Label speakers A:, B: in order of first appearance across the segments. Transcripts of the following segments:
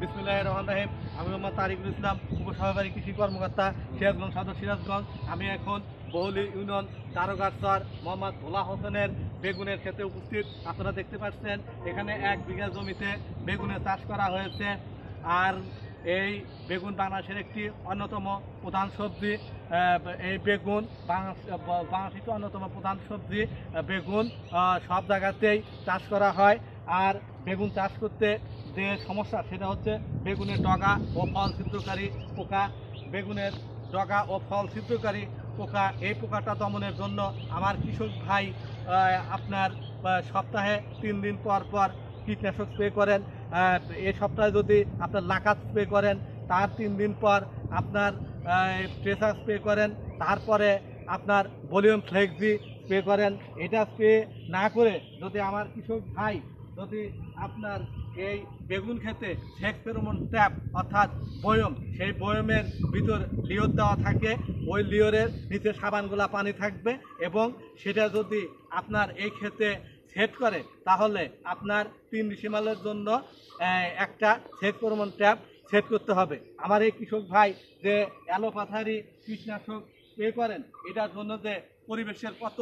A: বিসমুল্লাহ রহমান রাহিম। আমি মোহাম্মদ তারিকুল ইসলাম, উপসহকারী কৃষি কর্মকর্তা, সিরাজগঞ্জ সদর সিরাজগঞ্জ। আমি এখন বহুলি ইউনিয়ন দারোগাছর মোহাম্মদ ভোলা হোসেনের বেগুনের ক্ষেতে উপস্থিত। আপনারা দেখতে পাচ্ছেন, এখানে এক বিঘা জমিতে বেগুনের চাষ করা হয়েছে। আর এই বেগুন বাংলাদেশের একটি অন্যতম প্রধান সবজি এই বেগুন বাংলাদেশ, বাংলাদেশের অন্যতম প্রধান সবজি বেগুন সব জায়গাতেই চাষ করা হয়। আর বেগুন চাষ করতে যে সমস্যা, সেটা হচ্ছে বেগুনের ডগা ও ফল ছিদ্রকারী পোকা। বেগুনের ডগা ও ফল ছিদ্রকারী পোকা, এই পোকাটা দমনের জন্য আমার কৃষক ভাই আপনার সপ্তাহে তিন দিন পর পর কীটনাশক স্প্রে করেন। এ সপ্তাহে যদি আপনার লাকাত স্প্রে করেন, তার তিন দিন পর আপনার প্রেসার স্প্রে করেন, তারপরে আপনার ভলিউম ফ্লেক্সি স্প্রে করেন। এটা স্প্রে না করে যদি আমার কৃষক ভাই যদি আপনার এই বেগুন খেতে সেক ফেরোমন ট্যাপ অর্থাৎ বয়ম, সেই বয়মের ভিতর লিওর দেওয়া থাকে। ওই লিওরের নিচে সাবানগুলা পানি থাকবে এবং সেটা যদি আপনার এই ক্ষেতে সেট করে, তাহলে আপনার তিন ডিসিমালের জন্য একটা সেট পরিমাণ ট্যাপ সেট করতে হবে। আমার এই কৃষক ভাই যে অ্যালোপাথারি কীটনাশক স্প্রে করেন, এটার জন্য যে পরিবেশের কত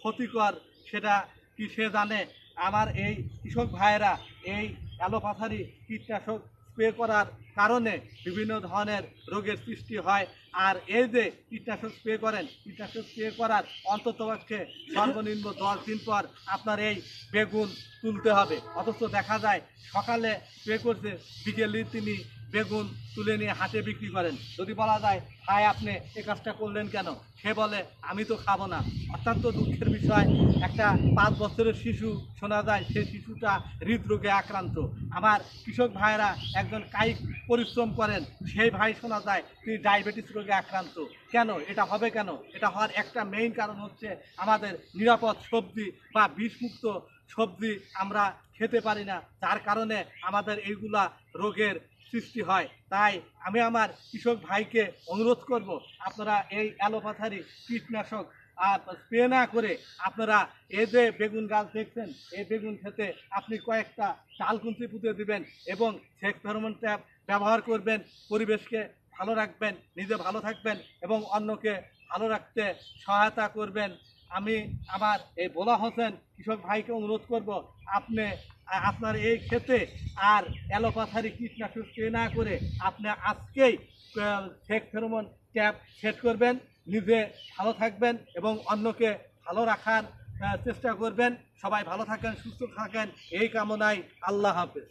A: ক্ষতিকর, সেটা কি সে জানে? আমার এই কৃষক ভাইয়েরা এই অ্যালোপ্যাথারি কীটনাশক স্প্রে করার কারণে বিভিন্ন ধরনের রোগের সৃষ্টি হয়। আর এই যে কীটনাশক স্প্রে করেন, কীটনাশক স্প্রে করার অন্ততপক্ষে সর্বনিম্ন দশ দিন পর আপনার এই বেগুন তুলতে হবে। অথচ দেখা যায় সকালে স্প্রে করছে, বিকেলে তিনি বেগুন তুলে নিয়ে হাটে বিক্রি করেন। যদি বলা যায়, হায় আপনি, এ কাজটা করলেন কেন? সে বলে, আমি তো খাব না। অত্যন্ত দুঃখের বিষয়, একটা পাঁচ বছরের শিশু শোনা যায় সেই শিশুটা হৃদরোগে আক্রান্ত। আমার কৃষক ভাইয়েরা একজন কায়িক পরিশ্রম করেন, সেই ভাই শোনা যায়, তিনি ডায়াবেটিস রোগে আক্রান্ত। কেন? এটা হবে কেন? এটা হওয়ার একটা মেইন কারণ হচ্ছে আমাদের নিরাপদ সবজি বা বিষমুক্ত সবজি আমরা খেতে পারি না। যার কারণে আমাদের এইগুলা রোগের সৃষ্টি হয়। তাই আমি আমার কৃষক ভাইকে অনুরোধ করব, আপনারা এই অ্যালোপ্যাথারি কীটনাশক আর স্প্রে না করে আপনারা এই যে বেগুন গাছ দেখছেন, এই বেগুন খেতে আপনি কয়েকটা চালকুন্তি পুঁতে দিবেন এবং সেক ফেরোমন ট্যাপ ব্যবহার করবেন, পরিবেশকে ভালো রাখবেন, নিজে ভালো থাকবেন এবং অন্যকে ভালো রাখতে সহায়তা করবেন। আমি আবার এই বোলা হোসেন কৃষক ভাইকে অনুরোধ করব, আপনি, আপনার এই ক্ষেতে আর অ্যালোপ্যাথারি কীটনাশক স্প্রে না করে আপনি আজকেই ফেক ফেরোমন ট্যাপ সেট করবেন, নিজে ভালো থাকবেন এবং অন্যকে ভালো রাখার চেষ্টা করবেন। সবাই ভালো থাকেন, সুস্থ থাকেন, এই কামনায় আল্লাহ হাফেজ।